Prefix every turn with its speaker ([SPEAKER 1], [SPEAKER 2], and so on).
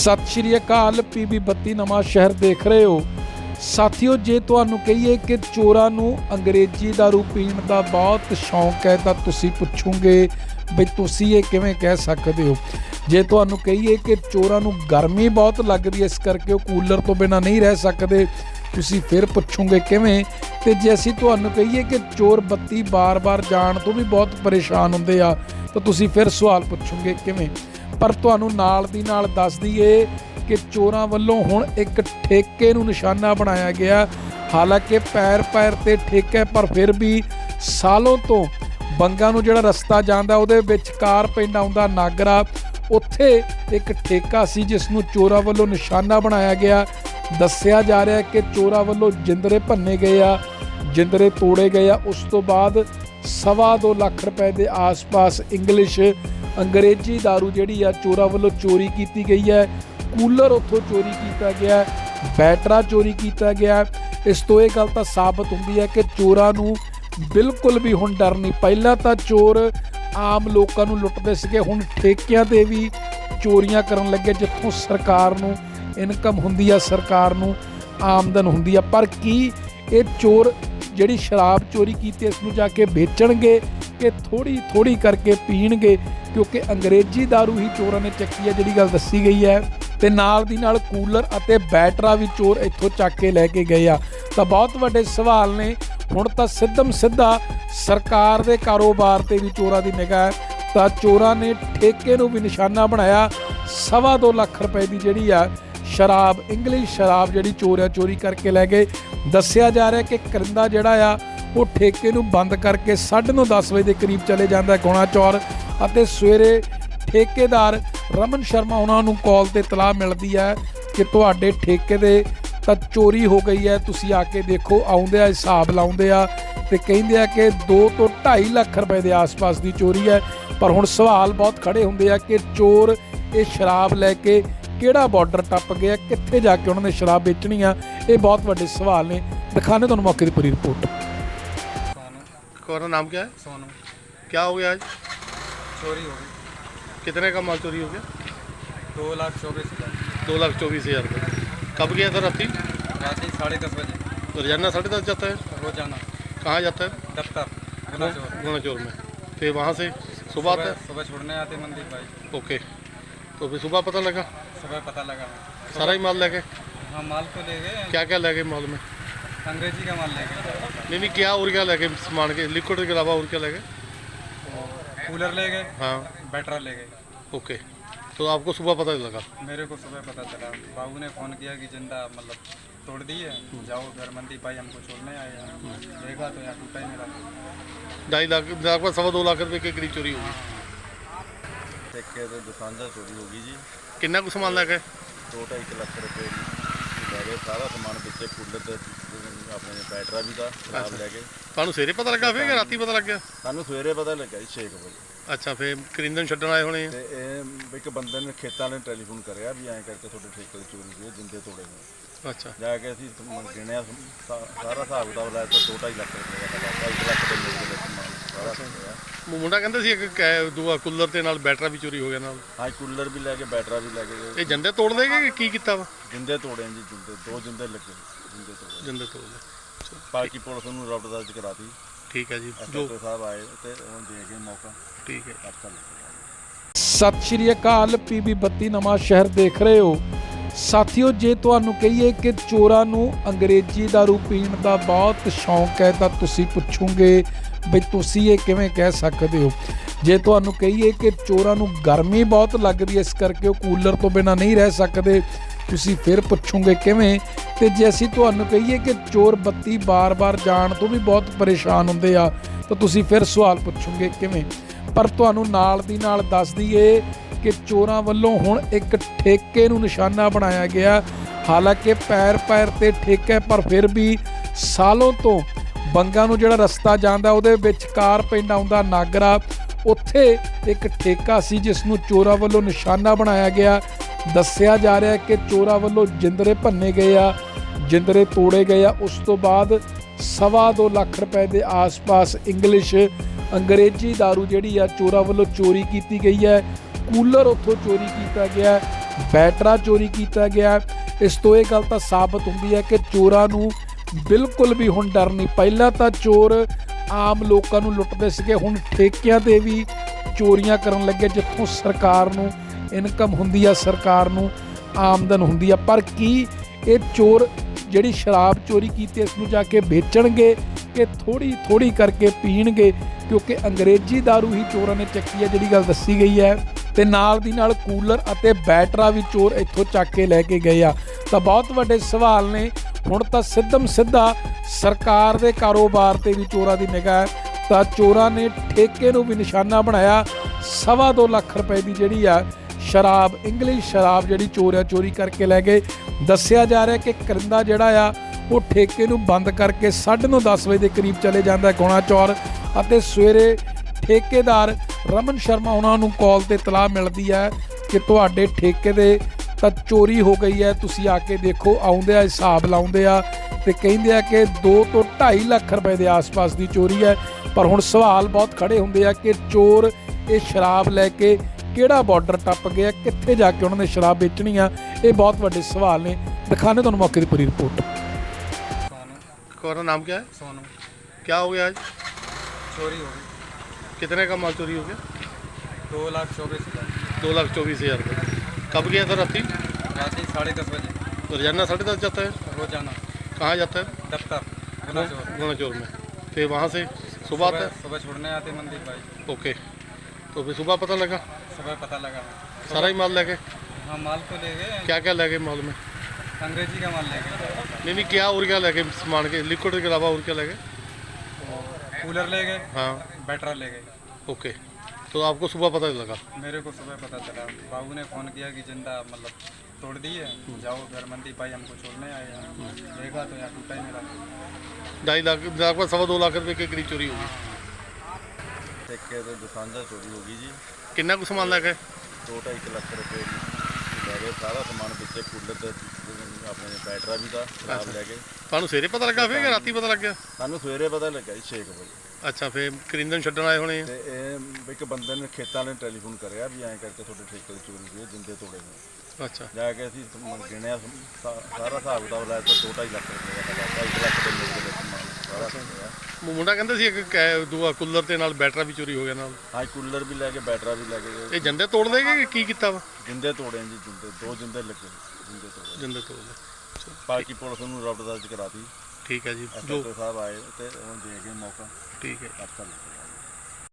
[SPEAKER 1] ਸਤਿ ਸ਼੍ਰੀ ਅਕਾਲ ਪੀਬੀ 32 ਨਵਾਂ ਸ਼ਹਿਰ ਦੇਖ ਰਹੇ ਹੋ। ਸਾਥੀਓ, ਜੇ ਤੁਹਾਨੂੰ ਕਹੀਏ ਕਿ ਚੋਰਾਂ ਨੂੰ ਅੰਗਰੇਜ਼ੀ ਦਾਰੂ ਪੀਣ ਦਾ ਬਹੁਤ ਸ਼ੌਂਕ ਹੈ, ਤਾਂ ਤੁਸੀਂ ਪੁੱਛੋਗੇ ਵੀ ਤੁਸੀਂ ਇਹ ਕਿਵੇਂ ਕਹਿ ਸਕਦੇ ਹੋ? ਜੇ ਤੁਹਾਨੂੰ ਕਹੀਏ ਕਿ ਚੋਰਾਂ ਨੂੰ ਗਰਮੀ ਬਹੁਤ ਲੱਗਦੀ ਹੈ, ਇਸ ਕਰਕੇ ਉਹ ਕੂਲਰ ਤੋਂ ਬਿਨਾ ਨਹੀਂ ਰਹਿ ਸਕਦੇ, ਤੁਸੀਂ ਫਿਰ ਪੁੱਛੋਗੇ ਕਿਵੇਂ? ਤੇ ਜੇ ਅਸੀਂ ਤੁਹਾਨੂੰ ਕਹੀਏ ਕਿ ਚੋਰ ਬੱਤੀ ਬਾਰ-ਬਾਰ ਜਾਣ ਤੋਂ ਵੀ ਬਹੁਤ ਪਰੇਸ਼ਾਨ ਹੁੰਦੇ ਆ, ਤਾਂ ਤੁਸੀਂ ਫਿਰ ਸਵਾਲ ਪੁੱਛੋਗੇ ਕਿਵੇਂ? ਪਰ ਤੁਹਾਨੂੰ ਨਾਲ ਦੀ ਨਾਲ ਦੱਸ ਦਈਏ ਕਿ ਚੋਰਾਂ ਵੱਲੋਂ ਹੁਣ ਇੱਕ ਠੇਕੇ ਨੂੰ ਨਿਸ਼ਾਨਾ ਬਣਾਇਆ ਗਿਆ। ਹਾਲਾਂਕਿ ਪੈਰ ਪੈਰ ਤੇ ਠੇਕਾ, ਪਰ ਫਿਰ ਵੀ ਸਾਲੋਂ ਤੋਂ ਬੰਗਾ ਨੂੰ ਜਿਹੜਾ ਰਸਤਾ ਜਾਂਦਾ, ਉਹਦੇ ਵਿਚਕਾਰ ਪਿੰਡ ਆਉਂਦਾ ਨਾਗਰਾ। ਉੱਥੇ ਇੱਕ ਠੇਕਾ ਸੀ, ਜਿਸ ਨੂੰ ਚੋਰਾਂ ਵੱਲੋਂ ਨਿਸ਼ਾਨਾ ਬਣਾਇਆ ਗਿਆ। ਦੱਸਿਆ ਜਾ ਰਿਹਾ ਹੈ ਕਿ ਚੋਰਾਂ ਵੱਲੋਂ ਜਿੰਦਰੇ ਭੰਨੇ ਗਏ ਆ, ਜਿੰਦਰੇ ਤੋੜੇ ਗਏ ਆ। ਉਸ ਤੋਂ ਬਾਅਦ ਸਵਾ ਦੋ ਲੱਖ ਰੁਪਏ ਦੇ ਆਸ-ਪਾਸ ਇੰਗਲਿਸ਼ ਅੰਗਰੇਜ਼ੀ दारू ਜਿਹੜੀ ਆ ਚੋਰਾਂ ਵੱਲੋਂ ਚੋਰੀ ਕੀਤੀ ਗਈ ਹੈ। ਕੂਲਰ ਉੱਥੋਂ ਚੋਰੀ ਕੀਤਾ ਗਿਆ ਬੈਟਰਾ ਚੋਰੀ ਕੀਤਾ ਗਿਆ ਇਸ ਤੋਂ ਇਹ ਗੱਲ ਤਾਂ ਸਾਬਤ ਹੁੰਦੀ ਹੈ ਕਿ ਚੋਰਾਂ ਨੂੰ ਬਿਲਕੁਲ ਵੀ ਹੁਣ ਡਰ ਨਹੀਂ। ਪਹਿਲਾਂ ਤਾਂ ਚੋਰ ਆਮ ਲੋਕਾਂ ਨੂੰ ਲੁੱਟਦੇ ਸੀਗੇ। ਹੁਣ ਠੇਕਿਆਂ ਤੇ ਵੀ ਚੋਰੀਆਂ ਕਰਨ ਲੱਗੇ, ਜਿੱਥੋਂ ਸਰਕਾਰ ਨੂੰ ਇਨਕਮ ਹੁੰਦੀ ਆ, ਸਰਕਾਰ ਨੂੰ ਆਮਦਨ ਹੁੰਦੀ ਆ। ਪਰ ਕੀ ਇਹ ਚੋਰ ਜਿਹੜੀ ਸ਼ਰਾਬ ਚੋਰੀ ਕੀਤੀ ਇਸ ਨੂੰ ਜਾ ਕੇ ਵੇਚਣਗੇ? ਕਿ ਥੋੜੀ ਥੋੜੀ ਕਰਕੇ ਪੀਣਗੇ, ਕਿਉਂਕਿ ਅੰਗਰੇਜ਼ੀ दारू ਹੀ ਚੋਰਾਂ ਨੇ ਚੱਕੀ ਹੈ, ਜਿਹੜੀ ਗੱਲ ਦੱਸੀ ਗਈ ਹੈ। ਤੇ ਨਾਲ ਦੀ ਨਾਲ ਕੂਲਰ ਅਤੇ ਬੈਟਰਾ ਵੀ ਚੋਰ ਇੱਥੋਂ ਚੱਕ ਕੇ ਲੈ ਕੇ ਗਏ ਆ। ਤਾਂ ਬਹੁਤ ਵੱਡੇ ਸਵਾਲ ਨੇ। ਹੁਣ ਤਾਂ ਸਿੱਧਮ ਸਿੱਧਾ ਸਰਕਾਰ ਦੇ ਕਾਰੋਬਾਰ ਤੇ ਵੀ ਚੋਰਾਂ ਦੀ ਨਿਗਾਹ ਹੈ। ਤਾਂ ਚੋਰਾਂ ਨੇ ਠੇਕੇ ਨੂੰ ਵੀ ਨਿਸ਼ਾਨਾ ਬਣਾਇਆ। ਸਵਾ ਦੋ ਲੱਖ ਰੁਪਏ ਦੀ ਜਿਹੜੀ ਆ ਸ਼ਰਾਬ ਇੰਗਲਿਸ਼ ਸ਼ਰਾਬ ਜਿਹੜੀ ਚੋਰਿਆ ਚੋਰੀ ਕਰਕੇ ਲੈ ਗਏ। ਦੱਸਿਆ ਜਾ ਰਿਹਾ ਕਿ ਕਰਿੰਦਾ ਜਿਹੜਾ ਆ ਉਹ ਠੇਕੇ ਨੂੰ ਬੰਦ ਕਰਕੇ 9:30 10 ਵਜੇ ਦੇ ਕਰੀਬ ਚਲੇ ਜਾਂਦਾ ਹੈ ਗੁਣਾ ਚੌਰ ਅਤੇ ਸਵੇਰੇ ਠੇਕੇਦਾਰ ਰਮਨ ਸ਼ਰਮਾ ਉਹਨਾਂ ਨੂੰ ਕਾਲ ਤੇ ਇਤਲਾਹ ਮਿਲਦੀ ਹੈ ਕਿ ਤੁਹਾਡੇ ਠੇਕੇ ਦੇ ਤਾਂ ਚੋਰੀ ਹੋ ਗਈ ਹੈ, ਤੁਸੀਂ ਆ ਕੇ ਦੇਖੋ, ਆਉਂਦੇ ਆ, ਹਿਸਾਬ ਲਾਉਂਦੇ ਆ ਤੇ ਕਹਿੰਦੇ ਆ ਕਿ 2 ਤੋਂ 2.5 ਲੱਖ ਰੁਪਏ ਦੇ ਆਸ-ਪਾਸ ਦੀ ਚੋਰੀ ਹੈ। ਪਰ ਹੁਣ ਸਵਾਲ ਬਹੁਤ ਖੜੇ ਹੁੰਦੇ ਆ ਕਿ ਚੋਰ ਇਹ ਸ਼ਰਾਬ ਲੈ ਕੇ ਕਿਹੜਾ ਬਾਰਡਰ ਟੱਪ ਗਿਆ, ਕਿੱਥੇ ਜਾ ਕੇ ਉਹਨਾਂ ਨੇ ਸ਼ਰਾਬ ਵੇਚਣੀ ਆ? ਇਹ ਬਹੁਤ ਵੱਡੇ ਸਵਾਲ ਨੇ। ਦਿਖਾਣੇ ਤੁਹਾਨੂੰ ਮੌਕੇ ਦੀ ਪੂਰੀ ਰਿਪੋਰਟ।
[SPEAKER 2] तुम्हारा नाम क्या है?
[SPEAKER 3] सोनू।
[SPEAKER 2] क्या हो गया आज?
[SPEAKER 3] चोरी हो गई।
[SPEAKER 2] कितने का माल चोरी हो गया?
[SPEAKER 3] दो लाख चौबीस हज़ार।
[SPEAKER 2] दो लाख चौबीस हज़ार का। कब गया था राती?
[SPEAKER 3] रात साढ़े दस बजे।
[SPEAKER 2] तो रोज़ाना साढ़े दस जाता है?
[SPEAKER 3] रोज़ाना
[SPEAKER 2] कहाँ जाता है?
[SPEAKER 3] दफ्तर गुना चोर
[SPEAKER 2] में। फिर वहाँ से सुबह आता
[SPEAKER 3] सुबह सुबह छोड़ने आते मंदिर भाई।
[SPEAKER 2] ओके। तो फिर सुबह पता लगा?
[SPEAKER 3] सुबह पता लगा।
[SPEAKER 2] सारा ही माल लेके?
[SPEAKER 3] हाँ माल तो ले गए।
[SPEAKER 2] क्या क्या ले गए माल में?
[SPEAKER 3] अंग्रेज़ी का माल ले गए
[SPEAKER 2] नहीं नहीं क्या और क्या लेके सामान के लिक्विड के अलावा और क्या लेके
[SPEAKER 3] कूलर ले गए
[SPEAKER 2] हाँ
[SPEAKER 3] बैटरा ले गए
[SPEAKER 2] ओके तो आपको सुबह पता लगा
[SPEAKER 3] मेरे को सुबह पता चला बाबू ने फ़ोन किया कि जिंदा मतलब तोड़ दिए जाओ घर मंदी भाई हमको छोड़ने आए हैं देखा तो यहाँ टूटा ही मेरा
[SPEAKER 2] ढाई लाख लगभग सवा दो लाख रुपए के करीब चोरी होगी
[SPEAKER 4] ਠੇਕੇ ਤੇ ਦੁਕਾਨ ਦਾ ਚੋਰੀ ਹੋ ਗਈ ਜੀ
[SPEAKER 2] किन्ना कुछ सामान लेके
[SPEAKER 4] 2.5 ਲੱਖ ਰੁਪਏ ਦੀ ਲੈ ਗਏ ਸਾਰਾ ਸਮਾਨ ਵਿੱਚੇ ਕੂਲਰ ਤੇ ਆਪਣੇ ਬੈਟਰਾ ਵੀ ਦਾ ਖਰਾਬ ਲੈ ਗਏ
[SPEAKER 2] ਤੁਹਾਨੂੰ ਸਵੇਰੇ ਪਤਾ ਲੱਗਾ ਫਿਰ ਕਿ ਰਾਤੀ ਪਤਾ ਲੱਗ ਗਿਆ
[SPEAKER 4] ਸਾਨੂੰ ਸਵੇਰੇ ਪਤਾ ਲੱਗਾ ਜੀ 6 ਵਜੇ।
[SPEAKER 2] ਅੱਛਾ ਫਿਰ ਕਰਿੰਦਨ ਛੱਡਣ ਆਏ ਹੋਣੇ ਆ?
[SPEAKER 4] ਤੇ ਇਹ ਇੱਕ ਬੰਦੇ ਨੇ ਖੇਤਾਂ ਨੇ ਟੈਲੀਫੋਨ ਕਰਿਆ ਵੀ ਐਂ ਕਰਕੇ ਤੁਹਾਡੇ ਠੇਕੇ ਦੀ ਚੋਰੀ ਹੋਈ ਹੈ, ਜਿੰਦੇ ਤੋੜੇ ਨੇ
[SPEAKER 2] ਅੱਛਾ।
[SPEAKER 4] ਜਾ ਕੇ ਅਸੀਂ ਸਮਾਨ ਗਿਣਿਆ ਸਾ- ਸਾਰਾ ਹਿਸਾਬ ਕਿਤਾਬ ਲਾਇਆ ਤਾਂ 2.5 ਲੱਖ ਰੁਪਏ ਦਾ ਲੱਗਾ 1 ਲੱਖ ਦੇ ਮੇਰੇ ਕੋਲ ਸਮਾਨ ਸਾਰਾ ਹੋਇਆ।
[SPEAKER 2] ਮੁੰਡਾ ਕਹਿੰਦਾ ਸੀ ਇੱਕ ਕੈ- ਦੂਆ ਕੂਲਰ ਤੇ ਨਾਲ ਬੈਟਰਾ ਵੀ ਚੋਰੀ ਹੋ ਗਿਆ ਨਾਲ।
[SPEAKER 4] ਹਾਂ ਕੂਲਰ ਵੀ ਲੈ ਕੇ ਬੈਟਰਾ ਵੀ ਲੈ ਕੇ
[SPEAKER 2] ਇਹ ਜੰਦੇ ਤੋੜ ਦੇਗੇ ਕਿ ਕੀ ਕੀਤਾ ਵਾ?
[SPEAKER 4] ਜਿੰਦੇ ਤੋੜੇ ਜੀ ਜਿੰਦੇ ਦੋ ਜਿੰਦੇ ਲੱਗੇ ਜਿੰਦੇ ਤੋੜੇ
[SPEAKER 2] ਜੰਦੇ ਤੋੜ
[SPEAKER 4] ਬਾਕੀ ਪੁਲਿਸ ਨੂੰ ਰਬਟ ਦਰਜ ਕਰਾਤੀ।
[SPEAKER 2] ਠੀਕ ਹੈ ਜੀ ਜੋ
[SPEAKER 4] ਐਸਐਚਓ ਸਾਹਿਬ ਆਏ ਤੇ ਉਹ ਦੇ ਗਏ ਮੌਕਾ।
[SPEAKER 2] ਠੀਕ ਹੈ।
[SPEAKER 4] ਪਰਚਾ ਲਿਖਿਆ
[SPEAKER 1] ਸਤਿ ਸ਼੍ਰੀ ਅਕਾਲ ਪੀਬੀ 32 ਨਵਾਂ ਸ਼ਹਿਰ ਦੇਖ ਰਹੇ ਹੋ। ਸਾਥੀਓ ਜੇ ਤੁਹਾਨੂੰ ਕਹੀਏ ਕਿ ਚੋਰਾਂ ਨੂੰ ਅੰਗਰੇਜ਼ੀ दारू ਪੀਣ ਦਾ ਬਹੁਤ ਸ਼ੌਂਕ ਹੈ ਤਾਂ ਤੁਸੀਂ ਪੁੱਛੋਗੇ ਬਈ ਤੁਸੀਂ ਇਹ ਕਿਵੇਂ ਕਹਿ ਸਕਦੇ ਹੋ? ਜੇ ਤੁਹਾਨੂੰ ਕਹੀਏ ਕਿ ਚੋਰਾਂ ਨੂੰ ਗਰਮੀ ਬਹੁਤ ਲੱਗਦੀ ਹੈ, ਇਸ ਕਰਕੇ ਉਹ ਕੂਲਰ ਤੋਂ ਬਿਨਾ ਨਹੀਂ ਰਹਿ ਸਕਦੇ, ਤੁਸੀਂ ਫਿਰ ਪੁੱਛੋਗੇ ਕਿਵੇਂ? ਤੇ ਜੇ ਅਸੀਂ ਤੁਹਾਨੂੰ ਕਹੀਏ ਕਿ ਚੋਰ ਬੱਤੀ ਬਾਰ-ਬਾਰ ਜਾਣ ਤੋਂ ਵੀ ਬਹੁਤ ਪਰੇਸ਼ਾਨ ਹੁੰਦੇ ਆ, ਤਾਂ ਤੁਸੀਂ ਫਿਰ ਸਵਾਲ ਪੁੱਛੋਗੇ ਕਿਵੇਂ? ਪਰ ਤੁਹਾਨੂੰ ਨਾਲ ਦੀ ਨਾਲ ਦੱਸ ਦਈਏ ਕਿ ਚੋਰਾਂ ਵੱਲੋਂ ਹੁਣ ਇੱਕ ਠੇਕੇ ਨੂੰ ਨਿਸ਼ਾਨਾ ਬਣਾਇਆ ਗਿਆ। ਹਾਲਾਂਕਿ ਪੈਰ ਪੈਰ ਤੇ ਠੇਕਾ ਪਰ ਫਿਰ ਵੀ ਸਾਲੋਂ ਤੋਂ ਬੰਗਾ ਨੂੰ ਜਿਹੜਾ ਰਸਤਾ ਜਾਂਦਾ, ਉਹਦੇ ਵਿਚਕਾਰ ਪਿੰਡ ਆਉਂਦਾ, ਨਾਗਰਾ। ਉੱਥੇ ਇੱਕ ਠੇਕਾ ਸੀ, ਜਿਸ ਨੂੰ ਚੋਰਾਂ ਵੱਲੋਂ ਨਿਸ਼ਾਨਾ ਬਣਾਇਆ ਗਿਆ। ਦੱਸਿਆ ਜਾ ਰਿਹਾ ਹੈ ਕਿ ਚੋਰਾਂ ਵੱਲੋਂ ਜਿੰਦਰੇ ਭੰਨੇ ਗਏ ਆ, ਜਿੰਦਰੇ ਤੋੜੇ ਗਏ ਆ। ਉਸ ਤੋਂ ਬਾਅਦ ਸਵਾ ਦੋ ਲੱਖ ਰੁਪਏ ਦੇ ਆਸ-ਪਾਸ ਇੰਗਲਿਸ਼, ਅੰਗਰੇਜ਼ੀ दारू ਜਿਹੜੀ ਆ, ਚੋਰਾਂ ਵੱਲੋਂ ਚੋਰੀ ਕੀਤੀ ਗਈ ਹੈ। ਕੂਲਰ ਉੱਥੋਂ ਚੋਰੀ ਕੀਤਾ ਗਿਆ, ਬੈਟਰਾ ਚੋਰੀ ਕੀਤਾ ਗਿਆ। ਇਸ ਤੋਂ ਇਹ ਗੱਲ ਤਾਂ ਸਾਬਤ ਹੁੰਦੀ ਹੈ ਕਿ ਚੋਰਾਂ ਨੂੰ ਬਿਲਕੁਲ ਵੀ ਹੁਣ ਡਰ ਨਹੀਂ। ਪਹਿਲਾਂ ਤਾਂ ਚੋਰ ਆਮ ਲੋਕਾਂ ਨੂੰ ਲੁੱਟਦੇ ਸੀਗੇ, ਹੁਣ ਠੇਕਿਆਂ ਤੇ ਵੀ ਚੋਰੀਆਂ ਕਰਨ ਲੱਗੇ, ਜਿੱਥੋਂ ਸਰਕਾਰ ਨੂੰ ਇਨਕਮ ਹੁੰਦੀ ਆ, ਸਰਕਾਰ ਨੂੰ ਆਮਦਨ ਹੁੰਦੀ ਆ। ਪਰ ਕੀ ਇਹ ਚੋਰ ਜਿਹੜੀ ਸ਼ਰਾਬ ਚੋਰੀ ਕੀਤੀ, ਇਸ ਨੂੰ ਜਾ ਕੇ ਵੇਚਣਗੇ ਕਿ ਥੋੜੀ ਥੋੜੀ ਕਰਕੇ ਪੀਣਗੇ? ਕਿਉਂਕਿ ਅੰਗਰੇਜ਼ੀ दारू ਹੀ ਚੋਰਾਂ ਨੇ ਚੱਕੀ ਹੈ ਜਿਹੜੀ ਗੱਲ ਦੱਸੀ ਗਈ ਹੈ। ਤੇ ਨਾਲ ਦੀ ਨਾਲ ਕੂਲਰ ਅਤੇ ਬੈਟਰਾ ਵੀ ਚੋਰ ਇੱਥੋਂ ਚੱਕ ਕੇ ਲੈ ਕੇ ਗਏ ਆ। ਤਾਂ ਬਹੁਤ ਵੱਡੇ ਸਵਾਲ ਨੇ। ਹੁਣ ਤਾਂ ਸਿੱਧਮ ਸਿੱਧਾ ਸਰਕਾਰ ਦੇ ਕਾਰੋਬਾਰ ਤੇ ਵੀ ਚੋਰਾਂ ਦੀ ਨਿਗਾਹ ਹੈ। ਤਾਂ ਚੋਰਾਂ ਨੇ ਠੇਕੇ ਨੂੰ ਵੀ ਨਿਸ਼ਾਨਾ ਬਣਾਇਆ। ਸਵਾ ਦੋ ਲੱਖ ਰੁਪਏ ਦੀ ਜਿਹੜੀ ਆ ਸ਼ਰਾਬ ਇੰਗਲਿਸ਼ ਸ਼ਰਾਬ ਜਿਹੜੀ ਚੋਰ ਆ, ਚੋਰੀ ਕਰਕੇ ਲੈ ਗਏ। ਦੱਸਿਆ ਜਾ ਰਿਹਾ ਕਿ ਕਰਿੰਦਾ ਜਿਹੜਾ ਆ, ਉਹ ਠੇਕੇ ਨੂੰ ਬੰਦ ਕਰਕੇ 9:30 10 ਵਜੇ ਦੇ ਕਰੀਬ ਚਲੇ ਜਾਂਦਾ ਹੈ ਗੁਣਾ ਚੌਰ। ਅਤੇ ਸਵੇਰੇ ਠੇਕੇਦਾਰ ਰਮਨ ਸ਼ਰਮਾ ਉਹਨਾਂ ਨੂੰ ਕਾਲ ਤੇ ਤਲਾਹ ਮਿਲਦੀ ਹੈ ਕਿ ਤੁਹਾਡੇ ਠੇਕੇ ਦੇ ਤਾਂ ਚੋਰੀ ਹੋ ਗਈ ਹੈ ਤੁਸੀਂ ਆ ਕੇ ਦੇਖੋ ਆਉਂਦੇ ਆ ਹਿਸਾਬ ਲਾਉਂਦੇ ਆ ਤੇ ਕਹਿੰਦੇ ਆ ਕਿ 2 ਤੋਂ 2.5 ਲੱਖ ਰੁਪਏ ਦੇ ਆਸ-ਪਾਸ ਦੀ ਚੋਰੀ ਹੈ ਪਰ ਹੁਣ ਸਵਾਲ ਬਹੁਤ ਖੜੇ ਹੁੰਦੇ ਆ ਕਿ ਚੋਰ ਇਹ ਸ਼ਰਾਬ ਲੈ ਕੇ ਕਿਹੜਾ ਬਾਰਡਰ ਟੱਪ ਗਿਆ ਕਿੱਥੇ ਜਾ ਕੇ ਉਹਨਾਂ ਨੇ ਸ਼ਰਾਬ ਵੇਚਣੀ ਆ ਇਹ ਬਹੁਤ ਵੱਡੇ ਸਵਾਲ ਨੇ ਦਿਖਾਣੇ ਤੁਹਾਨੂੰ ਮੌਕੇ ਦੀ ਪੂਰੀ ਰਿਪੋਰਟ
[SPEAKER 3] सोनू
[SPEAKER 2] तुम्हारा नाम क्या है
[SPEAKER 3] सोनू
[SPEAKER 2] क्या हो गया आज
[SPEAKER 3] चोरी हो गई
[SPEAKER 2] कितने का माल चोरी हो गया
[SPEAKER 3] दो लाख चौबीस हज़ार
[SPEAKER 2] दो लाख चौबीस हज़ार का कब गया था राती
[SPEAKER 3] रात साढ़े दस बजे
[SPEAKER 2] रोजाना साढ़े दस जाता है
[SPEAKER 3] रोजाना
[SPEAKER 2] कहाँ जाता है
[SPEAKER 3] दफ्तर गुना चोर
[SPEAKER 2] गुणाचौर में फिर वहाँ से सुबह आता
[SPEAKER 3] सुबह सुबह छोड़ने आते मंदिर भाई
[SPEAKER 2] है ओके तो फिर सुबह पता लगा
[SPEAKER 3] सुबह पता लगा
[SPEAKER 2] सारा ही माल लेके
[SPEAKER 3] हाँ माल तो ले गए
[SPEAKER 2] क्या क्या लेके माल में
[SPEAKER 3] अंग्रेजी का माल ले गए
[SPEAKER 2] नहीं नहीं क्या और क्या लेके सामान के लिक्विड के अलावा और क्या लेके
[SPEAKER 3] कूलर ले गए
[SPEAKER 2] हाँ
[SPEAKER 3] बैटरा ले गए
[SPEAKER 2] ओके तो आपको सुबह पता लगा
[SPEAKER 3] मेरे को सुबह पता चला बाबू ने फ़ोन किया कि जिंदा मतलब तोड़ दिए जाओ घर मंदी भाई हमको छोड़ने आए हैं देखा तो यहाँ टूटा ही मेरा
[SPEAKER 2] ढाई लाख लगभग सवा दो लाख रुपए के करीब चोरी होगी
[SPEAKER 4] ਠੇਕੇ ਤੇ ਦੁਕਾਨਦਾਰ ਚੋਰੀ ਹੋ ਗਈ ਜੀ
[SPEAKER 2] कितना कुछ सामान लेके
[SPEAKER 4] 2.5 ਲੱਖ ਰੁਪਏ ਦੀ ਲੈ ਗਏ ਸਾਰਾ ਸਮਾਨ ਵਿੱਚੇ ਕੂਲਰ ਤੇ ਆਪਣੇ ਬੈਟਰਾ ਵੀ ਦਾ ਸ਼ਰਾਬ ਲੈ ਗਏ
[SPEAKER 2] ਤੁਹਾਨੂੰ ਸਵੇਰੇ ਪਤਾ ਲੱਗਾ ਫਿਰ ਕਿ ਰਾਤੀ ਪਤਾ ਲੱਗਿਆ
[SPEAKER 4] ਸਾਨੂੰ ਸਵੇਰੇ ਪਤਾ ਲੱਗਾ ਜੀ 6 ਵਜੇ
[SPEAKER 2] ਅੱਛਾ ਫਿਰ ਕਰਿੰਦਨ ਛੱਡਣ ਆਏ ਹੋਣੇ ਆ?
[SPEAKER 4] ਤੇ ਇਹ ਇੱਕ ਬੰਦੇ ਨੇ ਖੇਤਾਂ ਨੇ ਟੈਲੀਫੋਨ ਕਰਿਆ ਵੀ ਐਂ ਕਰਕੇ ਤੁਹਾਡੇ ਠੇਕੇ ਦੀ ਚੋਰੀ ਹੋਈ ਹੈ, ਜਿੰਦੇ ਤੋੜੇ ਨੇ।
[SPEAKER 2] ਅੱਛਾ।
[SPEAKER 4] ਜਾ ਕੇ ਅਸੀਂ ਸਮ- ਗਿਣਿਆ ਸਮ- ਸਾ- ਸਾਰਾ ਹਿਸਾਬ ਕਿਤਾਬ ਲਾਇਆ ਤਾਂ 2.5 ਲੱਖ ਰੁਪਏ ਦਾ ਲੱਗਾ 2.5 ਲੱਖ ਦੇ ਸਮਾਨ ਸਾਰਾ ਹੋਇਆ।
[SPEAKER 2] ਮੁ- ਮੁੰਡਾ ਕਹਿੰਦਾ ਸੀ ਇੱਕ ਕੈ- ਦੂਆ ਕੂਲਰ ਤੇ ਨਾਲ ਬੈਟਰਾ ਵੀ ਚੋਰੀ ਹੋ ਗਿਆ ਨਾਲ।
[SPEAKER 4] ਹਾਂ ਕੂਲਰ ਵੀ ਲੈ ਕੇ ਬੈਟਰਾ ਵੀ ਲੈ ਕੇ ਗਏ।
[SPEAKER 2] ਇਹ ਜੰਦੇ ਤੋੜ ਦੇਗੇ ਕਿ ਕੀ ਕੀਤਾ ਵਾ?
[SPEAKER 4] ਜਿੰਦੇ ਤੋੜੇ ਜੀ ਜਿੰਦੇ ਦੋ ਜਿੰਦੇ ਲੱਗੇ ਜਿੰਦੇ ਤੋੜੇ।
[SPEAKER 2] ਜੰਦੇ ਤੋੜ ਲਏ
[SPEAKER 4] ਬਾਕੀ ਪੁਲਿਸ ਨੂੰ ਰਬਟ ਦਰਜ ਕਰਾਤੀ।
[SPEAKER 2] ਠੀਕ ਹੈ ਜੀ ਜੋ
[SPEAKER 4] ਸਾਹਿਬ ਆਏ ਤੇ ਹੁਣ ਦੇ ਗਏ ਮੌਕਾ
[SPEAKER 2] ਠੀਕ ਹੈ
[SPEAKER 4] ਲਿਖਿਆ